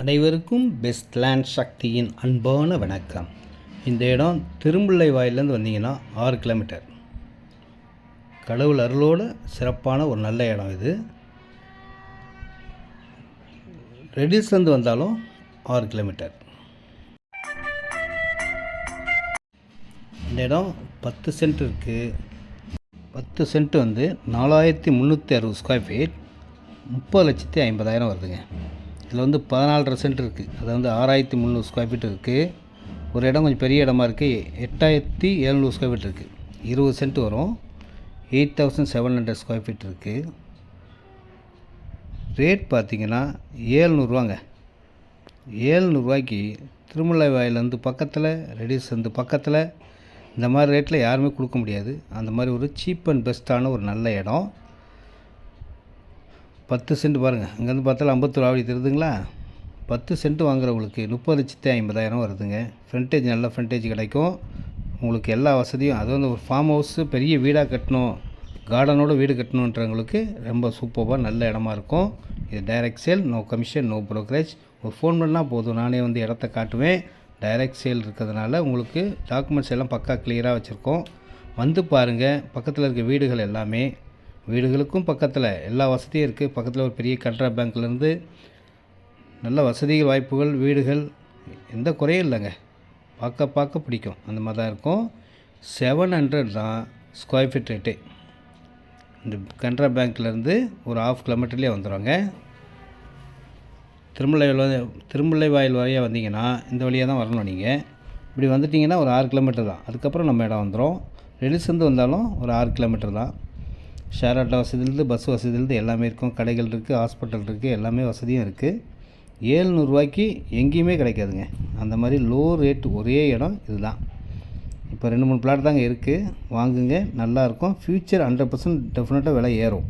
அனைவருக்கும் best land சக்தியின் அன்பான வணக்கம். இந்த இடம் திருமுல்லை வாயிலேருந்து வந்தீங்கன்னா ஆறு கிலோமீட்டர் கடவுள் அருளோட சிறப்பான ஒரு நல்ல இடம் இது. ரெடிஸ்லேருந்து வந்தாலும் ஆறு கிலோமீட்டர் இந்த இடம் பத்து சென்ட் இருக்குது பத்து சென்ட் வந்து நாலாயிரத்தி முந்நூற்றி அறுபது ஸ்கொயர் ஃபீட் முப்பது லட்சத்தி ஐம்பதாயிரம் வருதுங்க. இதில் வந்து பதினாலரை சென்ட் இருக்குது அது வந்து ஆறாயிரத்தி முந்நூறு ஸ்கொயர் ஃபீட் இருக்குது ஒரு இடம் கொஞ்சம் பெரிய இடமா இருக்குது எட்டாயிரத்தி எழுநூறு ஸ்கொயர் ஃபீட் இருக்குது இருபது சென்ட் வரும். Eight thousand seven hundred square feet இருக்குது ரேட் பார்த்திங்கன்னா ஏழ்நூறுவாங்க ஏழ்நூறுவாய்க்கு திருமலை வாயிலேருந்து பக்கத்தில் ரெடியூஸ் வந்து பக்கத்தில் இந்த மாதிரி ரேட்டில் யாருமே கொடுக்க முடியாது. அந்த மாதிரி ஒரு சீப் அண்ட் பெஸ்ட்டான ஒரு நல்ல இடம். பத்து சென்ட் பாருங்கள் அங்கேருந்து பார்த்தாலும் ஐம்பத்தொரு ஆவடி தெரியுதுங்களா? பத்து சென்ட் வாங்குறவங்களுக்கு முப்பது லட்சத்தி ஐம்பதாயிரம் வருதுங்க. ஃப்ரண்டேஜ் நல்ல ஃப்ரண்டேஜ் கிடைக்கும். உங்களுக்கு எல்லா வசதியும் அது வந்து ஒரு ஃபார்ம் ஹவுஸு பெரிய வீடாக கட்டணும். கார்டனோட வீடு கட்டணுன்றவங்களுக்கு ரொம்ப சூப்பராக நல்ல இடமா இருக்கும். இது direct sale no commission no brokerage ஒரு ஃபோன் பண்ணால் போதும். நானே வந்து இடத்த காட்டுவேன். டைரக்ட் சேல் இருக்கிறதுனால உங்களுக்கு டாக்குமெண்ட்ஸ் எல்லாம் பக்கா கிளியராக வச்சுருக்கோம். வந்து பாருங்கள் பக்கத்தில் இருக்க வீடுகள் எல்லாமே. வீடுகளுக்கும் பக்கத்தில் எல்லா வசதியும் இருக்குது பக்கத்தில் ஒரு பெரிய கனரா பேங்க்லேருந்து நல்ல வசதிகள் வாய்ப்புகள் வீடுகள் எந்த குறையும் இல்லைங்க. பார்க்க பார்க்க பிடிக்கும். அந்த மாதிரி தான் இருக்கும். செவன் ஹண்ட்ரட் தான் ஸ்கொயர் ஃபீட் ரேட்டு. இந்த கனரா பேங்க்லேருந்து ஒரு ஆஃப் கிலோமீட்டர்லேயே வந்துடுவாங்க திருமலை திருமலை வாயில் வழியாக வந்தீங்கன்னா இந்த வழியாக தான் வரணும் நீங்கள் இப்படி வந்துட்டிங்கன்னா ஒரு ஆறு கிலோமீட்டர் தான். அதுக்கப்புறம் நம்ம இடம் வந்துடும் ரெடிஸ்லேருந்து வந்தாலும் ஒரு ஆறு கிலோமீட்டர் தான். ஷேர் ஆட்டோ வசதியிலேருந்து பஸ் வசதியிலேருந்து எல்லாமே இருக்கும். கடைகள் இருக்குது ஹாஸ்பிட்டல் இருக்குது எல்லாமே வசதியும் இருக்குது ஏழ்நூறுவாய்க்கு எங்கேயுமே கிடைக்காதுங்க. அந்த மாதிரி லோ ரேட் ஒரே இடம் இதுதான். இப்போ ரெண்டு மூணு பிளாட் தாங்க இருக்குது வாங்குங்க நல்லாயிருக்கும் ஃப்யூச்சர் ஹண்ட்ரட் பர்சன்ட் டெஃபினட்டாக விலை ஏறும்.